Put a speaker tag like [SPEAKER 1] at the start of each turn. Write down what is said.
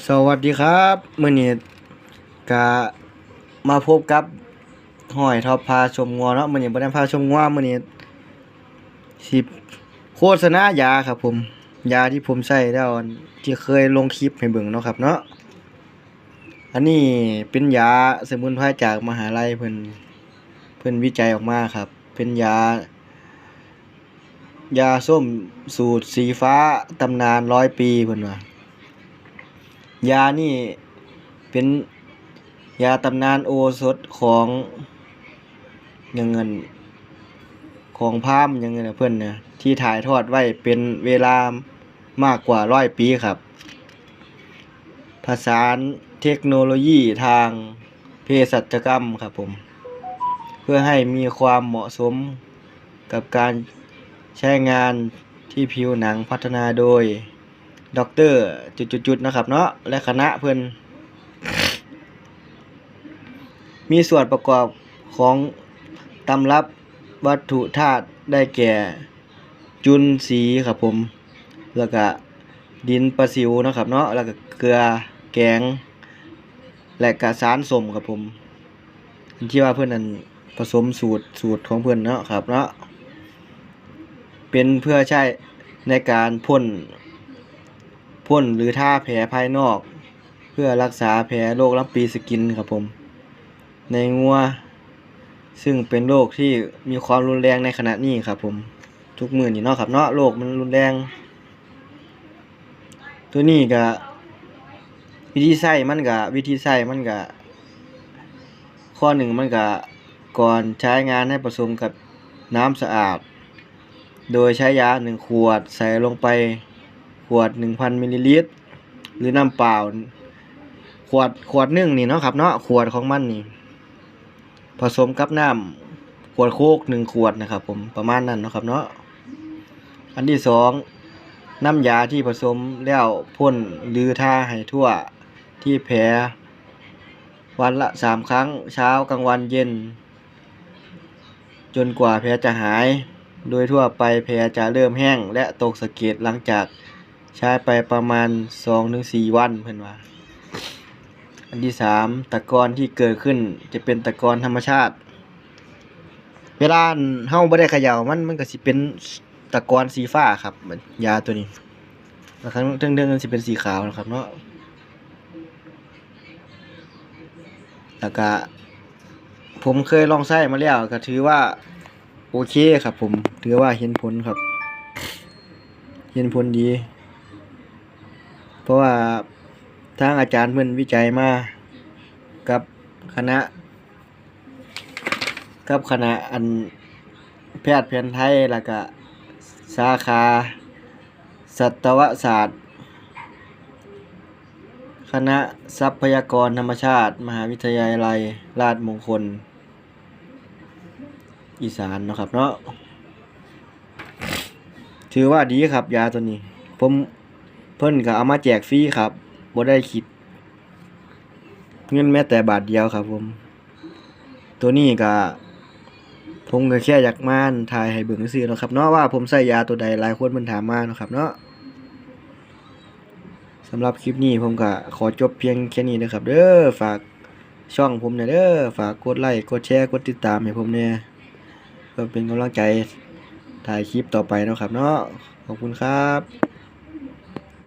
[SPEAKER 1] สวัสดีครับมื้อนี้ก็มาพบกับหอยทอพาชมงัวเนาะมื้อนี้บ่ได้พาชมงัวมื้อนี้สิโฆษณายาครับ ผม ยาที่ผมใช้แล้วที่เคยลงคลิปให้เบิ่งเนาะครับ เนาะอันนี้เป็นยาสมุนไพรจากมหาลัยเพิ่นเพิ่นวิจัยออกมาครับ เป็นยายาส้มสูตรสีฟ้าตำนานร้อยปีเพิ่นว่า ยานี่เป็นยาตำนานโอสถของยังเงินของพามยังเงินนะเพิ่อนน่ะที่ถ่ายทอดไว้เป็นเวลามากกว่าร้อยปีครับผสานเทคโนโลยีทางเภสัชกรรมครับผม เพื่อให้มีความเหมาะสมกับการใช้งานที่ผิวหนังพัฒนาโดย ด็อกเตอร์จุดๆนะครับเนาะและคณะเพิ่นมีส่วนประกอบของตำรับวัตถุธาตุได้แก่จุลสีครับผม แล้วก็ดินประสิวนะครับเนาะแล้วก็เกลือแกง และก็สารสมครับผมที่ว่าเพื่อนนั้นผสมสูตรสูตรของเพื่อนเนาะครับเนาะเป็นเพื่อใช้ในการพ่น พ่นหรือท่าแผลภายนอก เพื่อรักษาแผลโรคลำปีสกินครับผม ในงัว ซึ่งเป็นโรคที่มีความรุนแรงในขณะนี้ครับผม ทุกมือนี่เนาะครับเนาะโรคมันรุนแรง ตัวนี้ก็วิธีใช้มันก็วิธีใช้มันก็ข้อหนึ่งมันก็ก่อนใช้งานให้ผสมกับน้ำสะอาด โดยใช้ยาหนึ่งขวดใส่ลงไป วด 1,000มิลลิลิตรหรือน้ำเปล่า ขวดขวดหนึ่งนี่เนาะครับเนาะขวดของมันนี่ผสมกับน้ำขวดโคกหนึ่งขวดนะครับ ผมประมาณนั้นเนาะครับเนาะอันที่สองน้ำยาที่ผสมแล้วพ่นหรือทาให้ทั่วที่แผลวันละสามครั้งเช้ากลางวันเย็น จนกว่าแผลจะหาย โดยทั่วไปแผลจะเริ่มแห้งและตกสะเก็ดหลังจาก ใช้ไปประมาณสองถึงสี่วันเพื่อนว่า อันที่สามตะกอนที่เกิดขึ้นจะเป็นตะกอนธรรมชาติ เวลาเฮาบ่ได้เขย่ามันมันก็สิเป็นตะกอนสีฟ้าครับมันยาตัวนี้บางครั้งเรื่องมันสิเป็นสีขาวนะครับเนาะแล้วก็ผมเคยลองใช้มาแล้วก็ถือว่าโอเคครับผม ถือว่าเห็นผลครับ เห็นผลดี เพราะว่าทางอาจารย์เพิ่อนวิจัยมากับคณะ กับคณะอันแพทย์แผนไทยแล้วก็สาขาสัตวศาสตร์ คณะทรัพยากรธรรมชาติ มหาวิทยาลัยราชมงคล อีสานเนาะครับเนาะถือว่าดีครับยาตัวนี้ ผม พิ่นก็เอามาแจกฟรีครับบ่ได้คิด เงินแม้แต่บาทเดียวครับผม ตัวนี้ก็ผมก็แค่อยากมาถ่ายให้เบิ่งซื่อเนาะครับเนาะว่าผมใส่ยาตัวใดหลายคนเพิ่นถามมาเนาะครับเนาะสำหรับคลิปนี้ผมก็ขอจบเพียงแค่นี้นะครับ เด้อฝากช่องผมหน่ยเด้อฝากกดไลค์กดแชร์กดติดตามให้ผมเนี่ยเพื่อเป็นกำลังใจถ่ายคลิปต่อไปเนาะครับเนาะขอบคุณครับ